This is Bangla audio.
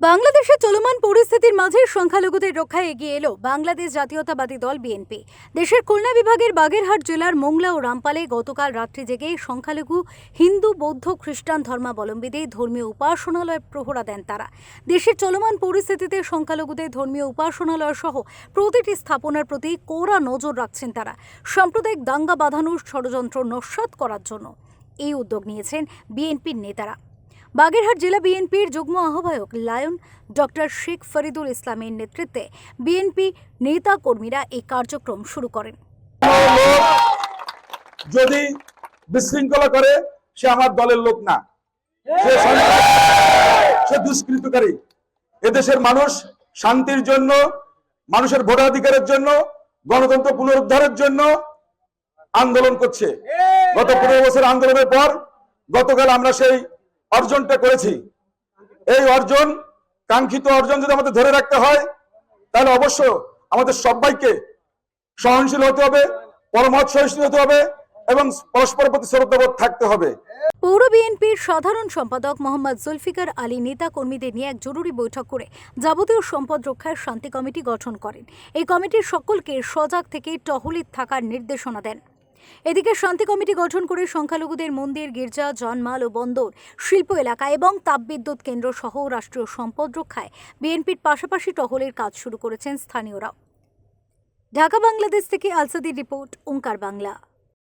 বাংলাদেশে চলমান পরিস্থিতির মাঝে সংখ্যালঘুদের রক্ষায় এগিয়ে এলো বাংলাদেশ জাতীয়তাবাদী দল বিএনপি। দেশের খুলনা বিভাগের বাগেরহাট জেলার মোংলা ও রামপালে গতকাল রাত্রি জেগে সংখ্যালঘু, হিন্দু, বৌদ্ধ, খ্রিস্টান ধর্মাবলম্বীদের ধর্মীয় উপাসনালয় প্রহরা দেন তারা। দেশের চলমান পরিস্থিতিতে সংখ্যালঘুদের ধর্মীয় উপাসনালয় সহ প্রতিটি স্থাপনার প্রতি কড়া নজর রাখছেন তারা। সাম্প্রদায়িক দাঙ্গা বাঁধানোর ষড়যন্ত্র নস্যাৎ করার জন্য। এই উদ্যোগ নিয়েছেন বিএনপির নেতারা। বাগেরহাট জেলা বিএনপির যুগ্ম আহ্বায়ক লায়ন ডক্টর শেখ ফরিদুল ইসলামের নেতৃত্বে বিএনপি নেতা কর্মীরা এই কার্যক্রম শুরু করেন। যদি বিশৃঙ্খলা করে সে আমার দলের লোক না। সে দুষ্কৃতকারী। এদেশের মানুষ শান্তির জন্য মানুষের ভোটাধিকারের জন্য গণতন্ত্র পুনরুদ্ধারের জন্য আন্দোলন করছে। গত পনেরো বছর আন্দোলনের পর গতকাল আমরা সেই অর্জনটা করেছি। এই অর্জন, কাঙ্ক্ষিত অর্জন যদি আমাদের ধরে রাখতে হয়, তাহলে অবশ্য আমাদের সবাইকে সহনশীল হতে হবে পরমত সহিষ্ণু হতে হবে এবং পরস্পর প্রতি শ্রদ্ধাবোধ থাকতে হবে। পৌর বিএনপির সাধারণ সম্পাদক মোহাম্মদ জুলফিকার আলী নেতা কর্মীদের নিয়ে এক জরুরি বৈঠক করে যাবতীয় সম্পদ রক্ষায় শান্তি কমিটি গঠন করেন। এই কমিটির সকলকে সজাগ থেকে টহলিত থাকার নির্দেশনা দেন। এদিকে শান্তি কমিটি গঠন করে সংখ্যালঘুদের মন্দির, গির্জা, জনমাল ও বন্দর, শিল্প এলাকা এবং তাপবিদ্যুৎ কেন্দ্র সহ রাষ্ট্রীয় সম্পদ রক্ষায় বিএনপির পাশাপাশি টহলের কাজ শুরু করেছেন স্থানীয়রা ঢাকা বাংলাদেশ থেকে আলসাদির রিপোর্ট, ওঙ্কার বাংলা।